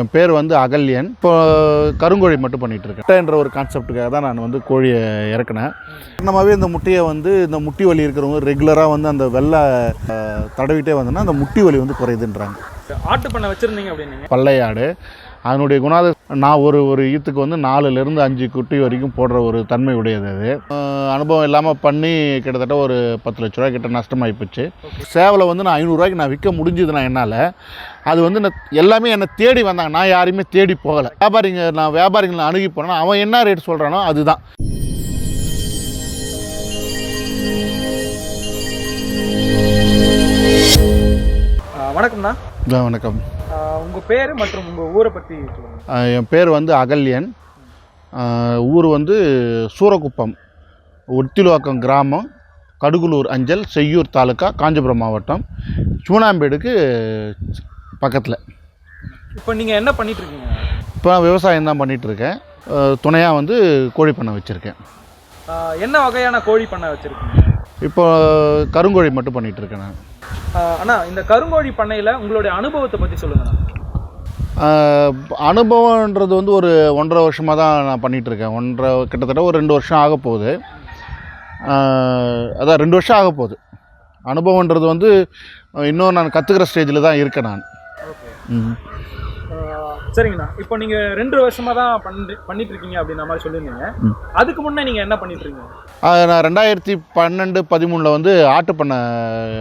என் பேர் வந்து அகல்யன். இப்போ கருங்கோழி மட்டும் பண்ணிகிட்டு இருக்கேன் முட்டைன்ற ஒரு கான்செப்ட்டுக்காக தான் நான் வந்து கோழியை இறக்குனேன். காரணமாகவே இந்த முட்டையை வந்து இந்த முட்டி வலி இருக்கிறவங்க ரெகுலராக வந்து அந்த வெள்ளை தடவிட்டே வந்தோன்னா அந்த முட்டி வலி வந்து குறையுதுன்றாங்க. ஆட்டு பண்ணை வச்சிருந்தீங்க அப்படின்னீங்க. பல்லையாடு. அதனுடைய குணாத நான் ஒரு ஒரு ஈத்துக்கு வந்து நாலுலேருந்து அஞ்சு குட்டி வரைக்கும் போடுற ஒரு தன்மை உடையது அது. அனுபவம் இல்லாமல் பண்ணி கிட்டத்தட்ட ஒரு பத்து லட்ச ரூபா கிட்ட நஷ்டமாகி போச்சு சேவலை வந்து நான் ஐநூறுரூவாய்க்கு நான் விற்க முடிஞ்சது நான் என்னால்? அது வந்து நான் எல்லாமே என்னை தேடி வந்தாங்க. நான் யாரையுமே தேடி போகலை. வியாபாரிங்க நான் வியாபாரிங்களை அணுகி போனேன்னா அவன் என்ன ரேட் சொல்கிறானோ அதுதான். வணக்கம்ண்ணா. வணக்கம். ஆ, உங்க பேர் மற்றும் உங்க ஊரை அஹ் என் பேர் வந்து அகல்யன். ஊர் வந்து சூரக்குப்பம் ஒத்திலுவாக்கம் கிராமம் கடுகுலூர் அஞ்சல் செய்யூர் தாலுக்கா காஞ்சிபுரம் மாவட்டம் சூனாம்பேடுக்கு பக்கத்தில். இப்போ நீங்க என்ன பண்ணிட்டு இருக்கீங்க இப்போ நான் விவசாயம் தான் பண்ணிகிட்ருக்கேன் துணையாக வந்து கோழி பண்ணை வச்சுருக்கேன். என்ன வகையான கோழி பண்ணை வச்சிருக்கீங்க? இப்போ கருங்கோழி மட்டும் பண்ணிகிட்ருக்கேன் நான். அண்ணா இந்த கருங்கோழி பண்ணையில உங்களுடைய அனுபவத்தை பத்தி சொல்லுங்கண்ணா. ஆஹ் அனுபவன்றது வந்து ஒரு ஒன்றரை வருஷமாக தான் நான் பண்ணிகிட்ருக்கேன் ஒன்றரை கிட்டத்தட்ட ஒரு ரெண்டு வருஷம் ஆக போகுது. அதான் ரெண்டு வருஷம் ஆக போகுது. அனுபவன்றது வந்து இன்னும் நான் கற்றுக்கிற ஸ்டேஜில் தான் இருக்கேன் நான். ம். சரிங்கண்ணா. இப்போ நீங்க ரெண்டு வருஷமா தான் பண்ணி பண்ணிட்டு இருக்கீங்க அப்படின்ற மாதிரி சொல்லியிருந்தீங்க. அதுக்கு முன்னே நீங்க என்ன பண்ணிட்டு இருக்கீங்க நான் ரெண்டாயிரத்தி பன்னெண்டு பதிமூணில் வந்து ஆட்டு பண்ணை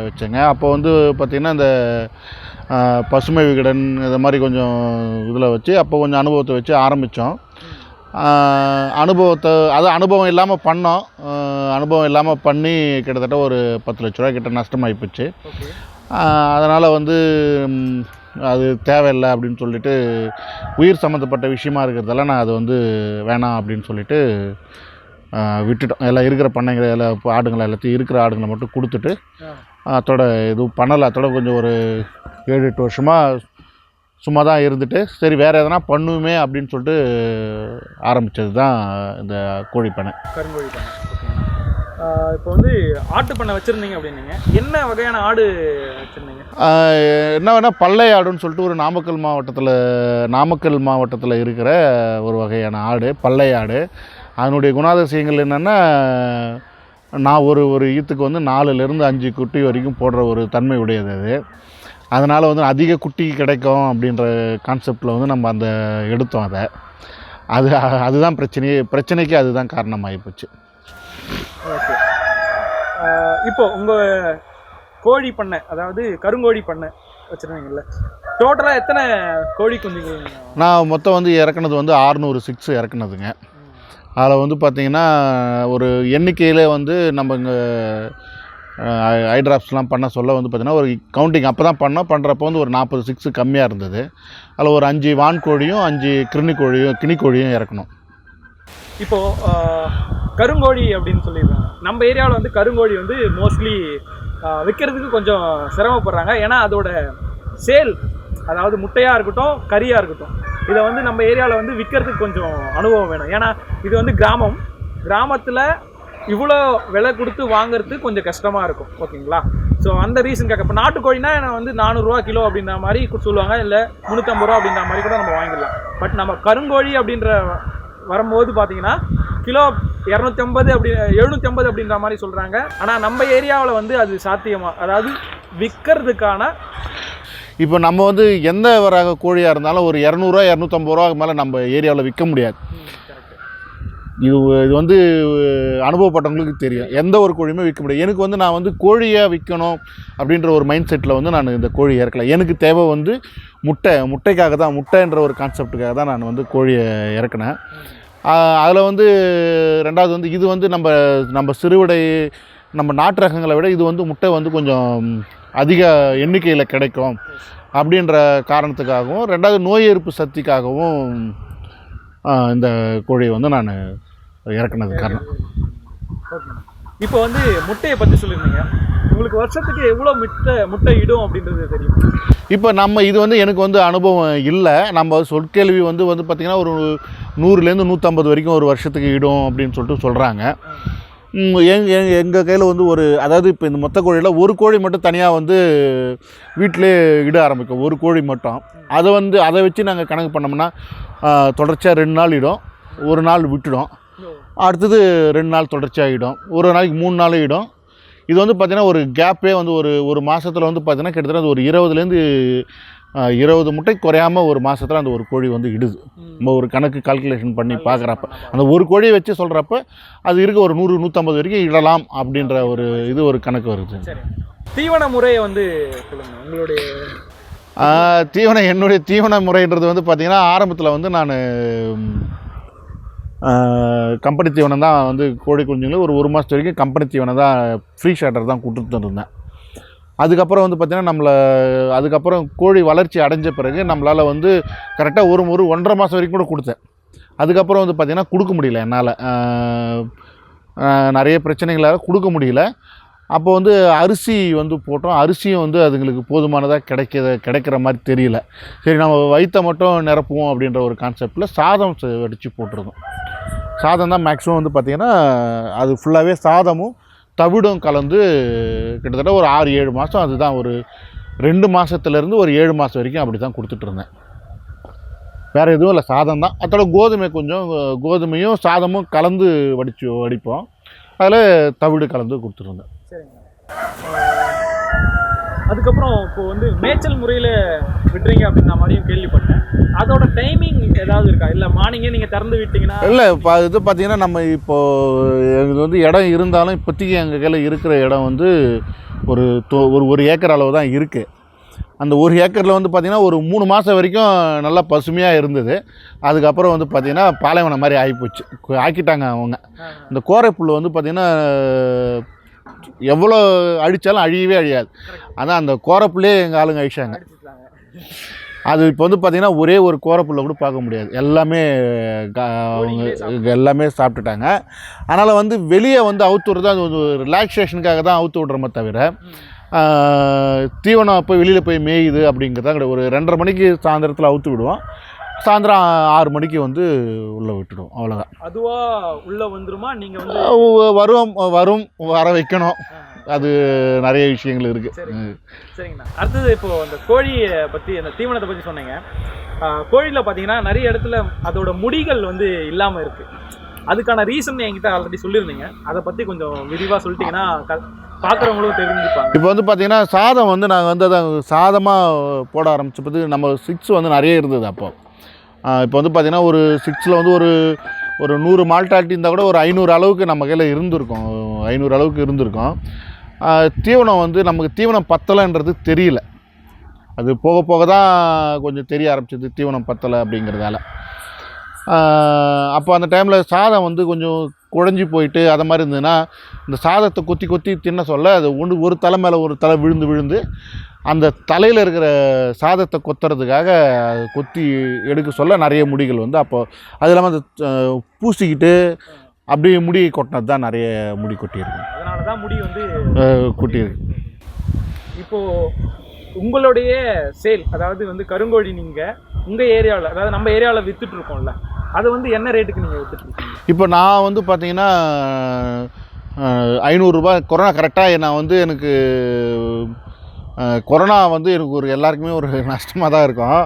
வச்சேங்க. அப்போ வந்து பார்த்திங்கன்னா இந்த பசுமை விகடன் இது மாதிரி கொஞ்சம் இதில் வச்சு அப்போ கொஞ்சம் அனுபவத்தை வச்சு ஆரம்பித்தோம் அனுபவத்தை அது அனுபவம் இல்லாமல் பண்ணோம். அனுபவம் இல்லாமல் பண்ணி கிட்டத்தட்ட ஒரு பத்து லட்ச ரூபா கிட்ட நஷ்டமாகி போச்சு. அதனால் வந்து அது தேவையில்லை அப்படின்னு சொல்லிட்டு உயிர் சம்மந்தப்பட்ட விஷயமா இருக்கிறதால நான் அது வந்து வேணாம் அப்படின்னு சொல்லிட்டு விட்டுட்டோம். எல்லாம் இருக்கிற பண்ணைங்களை எல்லாம் ஆடுங்களை எல்லாத்தையும் இருக்கிற ஆடுங்களை மட்டும் கொடுத்துட்டு அதோட எதுவும் பண்ணலை. அதோட கொஞ்சம் ஒரு ஏழு எட்டு வருஷமாக சும்மா தான் இருந்துட்டு சரி வேறு எதனா பண்ணுமே அப்படின்னு சொல்லிட்டு ஆரம்பித்தது தான் இந்த கோழி பண்ணை கருங்கோழி பண்ணை இப்போ வந்து ஆட்டு பண்ணை வச்சிருந்தீங்க அப்படின்னீங்க. என்ன வகையான ஆடு வச்சிருந்தீங்க? என்ன வேணால் பல்லை ஆடுன்னு சொல்லிட்டு ஒரு நாமக்கல் மாவட்டத்தில் நாமக்கல் மாவட்டத்தில் இருக்கிற ஒரு வகையான ஆடு பல்லை ஆடு. அதனுடைய குணாதிசயங்கள் என்னென்னா நான் ஒரு ஒரு ஈத்துக்கு வந்து நாலுலேருந்து அஞ்சு குட்டி வரைக்கும் போடுற ஒரு தன்மை உடையது அது. அதனால் வந்து அதிக குட்டி கிடைக்கும் அப்படின்ற கான்செப்டில் வந்து நம்ம அந்த எடுத்தோம் அதை. அது அதுதான் பிரச்சனையே பிரச்சனைக்கு அதுதான் காரணமாகி போச்சு. ஓகே. இப்போ உங்கள் கோழி பண்ணை அதாவது கருங்கோழி பண்ணை வச்சிருந்தீங்கல்ல டோட்டலாக எத்தனை கோழி குஞ்சுகள் நான் மொத்தம் வந்து இறக்குனது வந்து ஆறுநூறு சிக்ஸ் இறக்குனதுங்க. அதில் வந்து பார்த்திங்கன்னா ஒரு எண்ணிக்கையில் வந்து நம்ம இங்கே ஐட்ராப்ஸ்லாம் பண்ண சொல்ல வந்து பார்த்திங்கன்னா ஒரு கவுண்டிங் அப்போ தான் பண்ணோம். பண்ணுறப்போ வந்து ஒரு நாற்பது சிக்ஸு கம்மியாக இருந்தது. அதில் ஒரு அஞ்சு வான் கோழியும் அஞ்சு கிருணி கோழியும் கிணிக்கோழியும் கோழியும் இறக்கணும் இப்போ கருங்கோழி அப்படின்னு சொல்லிடுறாங்க. நம்ம ஏரியாவில் வந்து கருங்கோழி வந்து மோஸ்ட்லி விற்கிறதுக்கு கொஞ்சம் சிரமப்படுறாங்க. ஏன்னா அதோட சேல் அதாவது முட்டையாக இருக்கட்டும் கறியாக இருக்கட்டும் இதை வந்து நம்ம ஏரியாவில் வந்து விற்கிறதுக்கு கொஞ்சம் அனுபவம் வேணும். ஏன்னா இது வந்து கிராமம். கிராமத்தில் இவ்வளோ விலை கொடுத்து வாங்குறது கொஞ்சம் கஷ்டமாக இருக்கும். ஓகேங்களா? ஸோ அந்த ரீசனுக்காக இப்போ நாட்டுக்கோழினா நான் வந்து நானூறுரூவா கிலோ அப்படின்ற மாதிரி சொல்லுவாங்க. இல்லை முந்நூற்றம்பது ரூபா அப்படின்ற மாதிரி கூட நம்ம வாங்கிடலாம். பட் நம்ம கருங்கோழி அப்படின்ற வரும்போது பார்த்தீங்கன்னா கிலோ இரநூத்தம்பது அப்படி எழுநூற்றம்பது அப்படின்ற மாதிரி சொல்கிறாங்க ஆனால் நம்ம ஏரியாவில் வந்து அது சாத்தியமாக அதாவது விற்கிறதுக்கான இப்போ நம்ம வந்து எந்த வராக கோழியாக இருந்தாலும் ஒரு இரநூறுவா இரநூத்தம்பது ரூபா மேலே நம்ம ஏரியாவில் விற்க முடியாது. இது இது வந்து அனுபவப்பட்டவங்களுக்கு தெரியும். எந்த ஒரு கோழியுமே விற்க முடியாது. எனக்கு வந்து நான் வந்து கோழியாக விற்கணும் அப்படின்ற ஒரு மைண்ட் செட்டில் வந்து நான் இந்த கோழி இறக்கலை. எனக்கு தேவை வந்து முட்டை முட்டைக்காக தான் முட்டைன்ற ஒரு கான்செப்டுக்காக தான் நான் வந்து கோழியை இறக்குனேன். அதில் வந்து ரெண்டாவது வந்து இது வந்து நம்ம நம்ம சிறுவிடை நம்ம நாட்டு ரகங்களை விட இது வந்து முட்டை வந்து கொஞ்சம் அதிக எண்ணிக்கையில் கிடைக்கும் அப்படின்ற காரணத்துக்காகவும் ரெண்டாவது நோய் எதிர்ப்பு சக்திக்காகவும் இந்த கோழியை வந்து நான் இறக்குனது காரணம். ஓகே இப்போ வந்து முட்டையை பற்றி சொல்லியிருந்தீங்க. உங்களுக்கு வருஷத்துக்கு எவ்வளோ முட்டை முட்டை இடும் அப்படின்றது தெரியும்? இப்போ நம்ம இது வந்து எனக்கு வந்து அனுபவம் இல்லை. நம்ம சொற்கேள்வி வந்து வந்து பார்த்திங்கன்னா ஒரு நூறுலேருந்து நூற்றம்பது வரைக்கும் ஒரு வருஷத்துக்கு இடும் அப்படின்னு சொல்லிட்டு சொல்கிறாங்க எங் எங் எங்கள் கையில் வந்து ஒரு அதாவது இப்போ இந்த மொத்த கோழியில் ஒரு கோழி மட்டும் தனியாக வந்து வீட்டிலே இட ஆரம்பிக்கும். ஒரு கோழி மட்டும். அதை வந்து அதை வச்சு நாங்கள் கணக்கு பண்ணோம்னா தொடர்ச்சியாக ரெண்டு நாள் இடும். ஒரு நாள் விட்டுடும். அடுத்தது ரெண்டு நாள் தொடர்ச்சியாக இடும் ஒரு நாளைக்கு மூணு நாள் இடும் இது வந்து பார்த்திங்கன்னா ஒரு கேப்பே வந்து ஒரு ஒரு மாதத்தில் வந்து பார்த்திங்கன்னா கிட்டத்தட்ட அது ஒரு இருபதுலேருந்து இருபது முட்டை குறையாமல் ஒரு மாதத்தில் அந்த ஒரு கோழி வந்து இடுது. நம்ம ஒரு கணக்கு கால்குலேஷன் பண்ணி பார்க்குறப்ப அந்த ஒரு கோழியை வச்சு சொல்கிறப்ப அது இருக்க ஒரு நூறு நூற்றம்பது வரைக்கும் இடலாம் அப்படின்ற ஒரு இது ஒரு கணக்கு வருது. சரி. தீவன முறையை வந்து உங்களுடைய ஆஹ், தீவனம் என்னுடைய தீவன முறைன்றது வந்து பார்த்திங்கன்னா ஆரம்பத்தில் வந்து நான் கம்பெனி தீவனம் தான் வந்து கோழி குஞ்சுங்களை ஒரு ஒரு மாதத்து வரைக்கும் கம்பெனி தீவனம் தான் ஃப்ரீ ஷேட்டர் தான் கொடுத்துட்டு இருந்தேன். அதுக்கப்புறம் வந்து பார்த்திங்கன்னா நம்மளை அதுக்கப்புறம் கோழி வளர்ச்சி அடைஞ்ச பிறகு நம்மளால் வந்து கரெக்டாக ஒரு ஒரு ஒன்றரை மாதம் வரைக்கும் கூட கொடுத்தேன். அதுக்கப்புறம் வந்து பார்த்திங்கன்னா கொடுக்க முடியல என்னால். நிறைய பிரச்சனைகளால் கொடுக்க முடியல. அப்போ வந்து அரிசி வந்து போட்டோம். அரிசியும் வந்து அதுங்களுக்கு போதுமானதாக கிடைக்கிற கிடைக்கிற மாதிரி தெரியல. சரி நம்ம வயிற்றை மட்டும் நிரப்புவோம் அப்படின்ற ஒரு கான்செப்டில் சாதம் வடித்து போட்டிருந்தோம். சாதம் தான் மேக்ஸிமம் வந்து பார்த்திங்கன்னா அது ஃபுல்லாகவே சாதமும் தவிடும் கலந்து கிட்டத்தட்ட ஒரு ஆறு ஏழு மாதம் அதுதான் ஒரு ரெண்டு மாதத்துலேருந்து ஒரு ஏழு மாதம் வரைக்கும் அப்படி தான் கொடுத்துட்ருந்தேன். வேறு எதுவும் இல்லை சாதம் தான் அதோட கோதுமை கொஞ்சம் கோதுமையும் சாதமும் கலந்து வடிச்சு வடிப்போம். அதில் தவிடு கலந்து கொடுத்துருந்தேன் சரிங்க. அதுக்கப்புறம் இப்போ வந்து மேய்ச்சல் முறையில் விடுறீங்க அப்படின்ற மாதிரியும் கேள்விப்பட்டேன். அதோட டைமிங் ஏதாவது இருக்கா? இல்லை மார்னிங்கே நீங்கள் திறந்து விட்டீங்கன்னா இல்லை இப்போ இது பார்த்தீங்கன்னா நம்ம இப்போது எங்களுக்கு வந்து இடம் இருந்தாலும் இப்போதைக்கு எங்கள் கையில் இருக்கிற இடம் வந்து ஒரு ஒரு ஒரு ஏக்கர் அளவு தான் இருக்குது அந்த ஒரு ஏக்கரில் வந்து பார்த்திங்கன்னா ஒரு மூணு மாதம் வரைக்கும் நல்லா பசுமையாக இருந்தது. அதுக்கப்புறம் வந்து பார்த்திங்கன்னா பாலைவனம் மாதிரி ஆகிப்போச்சு ஆக்கிட்டாங்க அவங்க. இந்த கோரைப்புல் வந்து பார்த்திங்கன்னா எவ்வளோ அழித்தாலும் அழியவே அழியாது. அதான் அந்த கோரைப்புல்லே எங்கள் ஆளுங்க அழிச்சாங்க அது இப்போ வந்து பார்த்திங்கன்னா ஒரே ஒரு கோரப்புல்ல கூட பார்க்க முடியாது. எல்லாமே எல்லாமே சாப்பிட்டுட்டாங்க. அதனால் வந்து வெளியே வந்து அவுத்து விட்றது அது ஒரு ரிலாக்ஸேஷனுக்காக தான் அவுத்து விட்றோமே தவிர தீவனம் போய் வெளியில் போய் மேயுது அப்படிங்கிறதா கிடையாது. ஒரு ரெண்டரை மணிக்கு சாயந்தரத்தில் அவுத்து விடுவோம். சாயந்தரம் ஆறு மணிக்கு வந்து உள்ளே விட்டுடுவோம் அவ்வளோதான் அதுவா உள்ள வந்துருமா? நீங்க வந்து வரும் வரும் வர வைக்கணும். அது நிறைய விஷயங்கள் இருக்குது சரிங்க. சரிங்கண்ணா. அடுத்தது இப்போ அந்த கோழியை பத்தி அந்த தீவனத்தை பத்தி சொன்னீங்க. கோழியில பாத்தீங்கன்னா நிறைய இடத்துல அதோட முடிகள் வந்து இல்லாம இருக்கு. அதுக்கான ரீசன் என்கிட்ட ஆல்ரெடி சொல்லியிருந்தீங்க. அதை பத்தி கொஞ்சம் விரிவா சொல்லிட்டீங்கன்னா க- பார்க்கறவங்களும் தெரிஞ்சுப்பாங்க. இப்போ வந்து பார்த்தீங்கன்னா சாதம் வந்து நாங்கள் வந்து அதை சாதமாக போட ஆரம்பிச்சப்பது நம்ம சிக்ஸ் வந்து நிறைய இருந்தது அப்போ. இப்போ வந்து பார்த்திங்கன்னா ஒரு சிக்ஸில் வந்து ஒரு ஒரு நூறு மால்டாலிட்டி இருந்தால் கூட ஒரு ஐநூறு அளவுக்கு நம்ம கையில் இருந்திருக்கும். ஐநூறு அளவுக்கு இருந்திருக்கும். தீவனம் வந்து நமக்கு தீவனம் பத்தலைன்றது தெரியல. அது போக போக தான் கொஞ்சம் தெரிய ஆரம்பிச்சது தீவனம் பத்தலை அப்படிங்கிறதால. அப்போ அந்த டைமில் சாதம் வந்து கொஞ்சம் குழஞ்சி போயிட்டு அதை மாதிரி இருந்ததுன்னா இந்த சாதத்தை கொத்தி கொத்தி தின்ன சொல்ல அது ஒன்று ஒரு தலை மேலே ஒரு தலை விழுந்து விழுந்து அந்த தலையில் இருக்கிற சாதத்தை கொத்துறதுக்காக கொத்தி எடுக்க சொல்ல நிறைய முடிகள் வந்து அப்போ அது இல்லாமல் அந்த பூசிக்கிட்டு அப்படியே முடி கொட்டினது தான் நிறைய முடி கொட்டியிருக்கு. அதனாலதான் முடி வந்து கொட்டியிருக்கு. இப்போ உங்களுடைய சேல் அதாவது வந்து கருங்கோழி நீங்க உங்க ஏரியாவில் அதாவது நம்ம ஏரியாவில் வித்துட்டு இருக்கோம்ல அதை வந்து என்ன ரேட்டுக்கு நீங்க வித்துட்டு இருக்கீங்க? இப்போ நான் வந்து பார்த்தீங்கன்னா ஐநூறுரூபா கொரோனா கரெக்டாக நான் வந்து எனக்கு கொரோனா வந்து எனக்கு ஒரு எல்லாருக்குமே ஒரு நஷ்டமாக தான் இருக்கும்.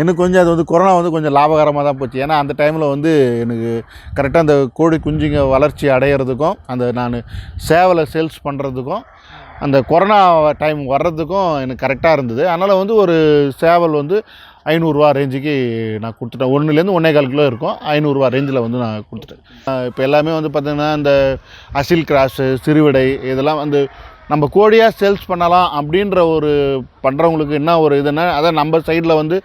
எனக்கு கொஞ்சம் அது வந்து கொரோனா வந்து கொஞ்சம் லாபகரமாக தான் போச்சு. ஏன்னா அந்த டைமில் வந்து எனக்கு கரெக்டாக அந்த கோழி குஞ்சுங்க வளர்ச்சி அடையிறதுக்கும் அந்த நான் சேவலை சேல்ஸ் பண்ணுறதுக்கும் அந்த கொரோனா டைம் வர்றதுக்கும் எனக்கு கரெக்டாக இருந்தது. அதனால் வந்து ஒரு சேவல் வந்து ஐநூறுரூவா ரேஞ்சுக்கு நான் கொடுத்துட்டேன். ஒன்றுலேருந்து ஒன்றே கால் கிலோ இருக்கும். ஐநூறுரூவா ரேஞ்சில் வந்து நான் கொடுத்துட்டேன். இப்போ எல்லாமே வந்து பார்த்திங்கன்னா இந்த அசில் கிராஸு சிறுவிடை இதெல்லாம் வந்து நம்ம கோழியாக சேல்ஸ் பண்ணலாம் அப்படின்ற ஒரு பண்ணுறவங்களுக்கு என்ன ஒரு இதுன்னா அதான் நம்ம சைடில் வந்து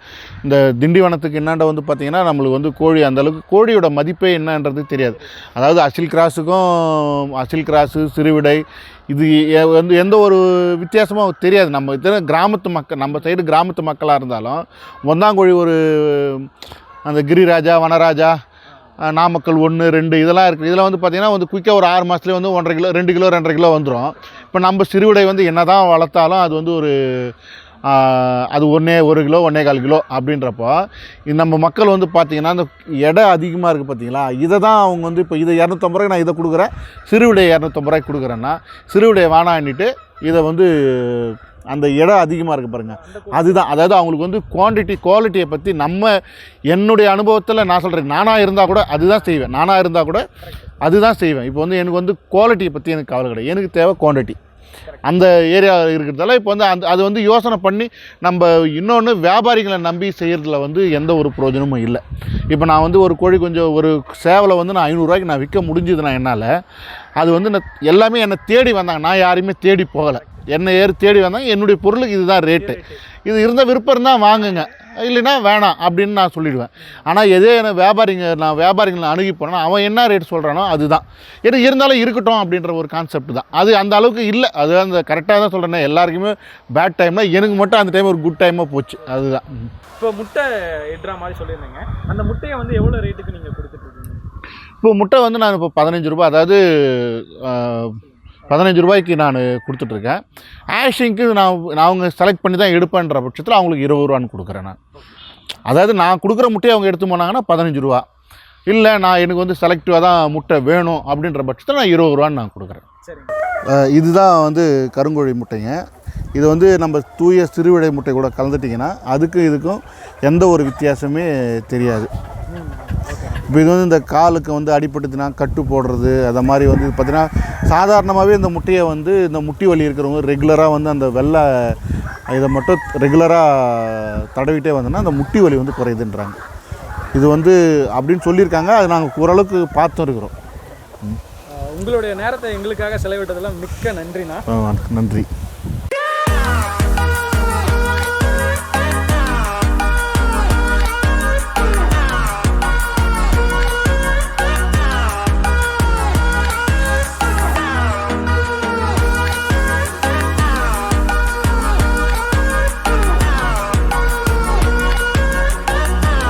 இந்த திண்டிவனத்துக்கு என்னாண்ட வந்து பார்த்திங்கன்னா நம்மளுக்கு வந்து கோழி அந்த அளவுக்கு கோழியோட மதிப்பே என்னன்றது தெரியாது. அதாவது அசில் கிராஸுக்கும் அசில் கிராஸு சிறுவிடை இது வந்து எந்த ஒரு வித்தியாசமும் தெரியாது. நம்ம இத்தனை கிராமத்து மக்கள் நம்ம சைடு கிராமத்து மக்களாக இருந்தாலும் ஒந்தாங்கோழி ஒரு அந்த கிரிராஜா வனராஜா நாமக்கல் ஒன்று ரெண்டு இதெல்லாம் இருக்குது இதெல்லாம் வந்து பார்த்திங்கன்னா வந்து குயிக்காக ஒரு ஆறு மாதத்துலேயே வந்து ஒன்றரை கிலோ ரெண்டு கிலோ ரெண்டரை கிலோ வந்துடும் இப்போ நம்ம சிறுவிடை வந்து என்ன தான் வளர்த்தாலும் அது வந்து ஒரு அது ஒன்றே ஒரு கிலோ ஒன்றே கால் கிலோ அப்படின்றப்போ நம்ம மக்கள் வந்து பார்த்திங்கன்னா அந்த எடை அதிகமாக இருக்குது பார்த்தீங்களா இதை தான் அவங்க வந்து இப்போ இதை இரநூத்தம்பது ரூபாய்க்கு நான் இதை கொடுக்குறேன். சிறுவிடை இரநூத்தம்பது ரூபாய்க்கு கொடுக்குறேன்னா சிறுவிடை வேணான்னுட்டு இதை வந்து அந்த இடம் அதிகமாக இருக்குது பாருங்கள் அதுதான் அதாவது அவங்களுக்கு வந்து குவான்டிட்டி குவாலிட்டியை பற்றி நம்ம என்னுடைய அனுபவத்தில் நான் சொல்கிறேன் நானாக இருந்தால் கூட அதுதான் செய்வேன். நானாக இருந்தால் கூட அதுதான் செய்வேன். இப்போ வந்து எனக்கு வந்து குவாலிட்டியை பற்றி எனக்கு கவலை கிடையாது. எனக்கு தேவை குவான்டிட்டி அந்த ஏரியா இருக்கிறதால இப்போ வந்து அந்த அது வந்து யோசனை பண்ணி நம்ம இன்னொன்று வியாபாரிகளை நம்பி செய்கிறதுல வந்து எந்த ஒரு பிரயோஜனமும் இல்லை. இப்போ நான் வந்து ஒரு கோழி கொஞ்சம் ஒரு சேவலை வந்து நான் ஐநூறுரூவாய்க்கு நான் விற்க முடிஞ்சதுன்னா என்னால் அது வந்து நான் எல்லாமே என்னை தேடி வந்தாங்க. நான் யாரையுமே தேடி போகலை. என்னை ஏறி தேடி வந்தாங்க. என்னுடைய பொருளுக்கு இதுதான் ரேட்டு இது இருந்த விருப்பம் இருந்தால் வாங்குங்க. இல்லைன்னா வேணாம் அப்படின்னு நான் சொல்லிடுவேன். ஆனால் எதே என்ன வியாபாரிங்க நான் வியாபாரிங்களை அணுகி போனேன்னா அவன் என்ன ரேட் சொல்கிறானோ அதுதான். எனக்கு இருந்தாலும் இருக்கட்டும் அப்படின்ற ஒரு கான்செப்ட் தான். அது அந்த அளவுக்கு இல்லை. அது அந்த கரெக்டாக தான் சொல்கிறேன் எல்லாருக்குமே பேட் டைமில் எனக்கு மட்டும் அந்த டைம் ஒரு குட் டைமாக போச்சு. அதுதான். இப்போ முட்டை இடுற மாதிரி சொல்லியிருந்தீங்க. அந்த முட்டையை வந்து எவ்வளோ ரேட்டுக்கு நீங்கள் கொடுத்துட்ருக்கீங்க இப்போ முட்டை வந்து நான் இப்போ பதினஞ்சு ரூபாய் அதாவது பதினஞ்சு ரூபாய்க்கு நான் கொடுத்துட்ருக்கேன். ஆஷிங்க்கு நான் நான் அவங்க செலக்ட் பண்ணி தான் எடுப்பேன்ற பட்சத்தில் அவங்களுக்கு இருபது ரூபான்னு கொடுக்குறேன் நான். அதாவது நான் கொடுக்குற முட்டையை அவங்க எடுத்து போனாங்கன்னா பதினஞ்சு ரூபா. இல்லை நான் எனக்கு வந்து செலக்டிவாக தான் முட்டை வேணும் அப்படின்ற பட்சத்தில் நான் இருபது ரூபான்னு நான் கொடுக்குறேன். இதுதான் வந்து கருங்கோழி முட்டைங்க. இது வந்து நம்ம தூய சிறுவிடை முட்டை கூட கலந்துட்டிங்கன்னா அதுக்கும் இதுக்கும் எந்த ஒரு வித்தியாசமே தெரியாது. இப்போ இது வந்து இந்த காலுக்கு வந்து அடிபட்டுச்சுன்னா கட்டு போடுறது அதை மாதிரி வந்து பார்த்திங்கன்னா சாதாரணமாகவே இந்த முட்டையை வந்து இந்த முட்டி வலி இருக்கிறவங்க ரெகுலராக வந்து அந்த வெள்ளை இதை மட்டும் ரெகுலராக தடவிட்டே வந்தோன்னா அந்த முட்டி வலி வந்து குறையுதுன்றாங்க. இது வந்து அப்படின்னு சொல்லியிருக்காங்க. அது நாங்கள் ஓரளவுக்கு பார்த்தும் இருக்கிறோம். உங்களுடைய நேரத்தை எங்களுக்காக செலவிட்டதெல்லாம் மிக்க நன்றிண்ணா. நன்றி.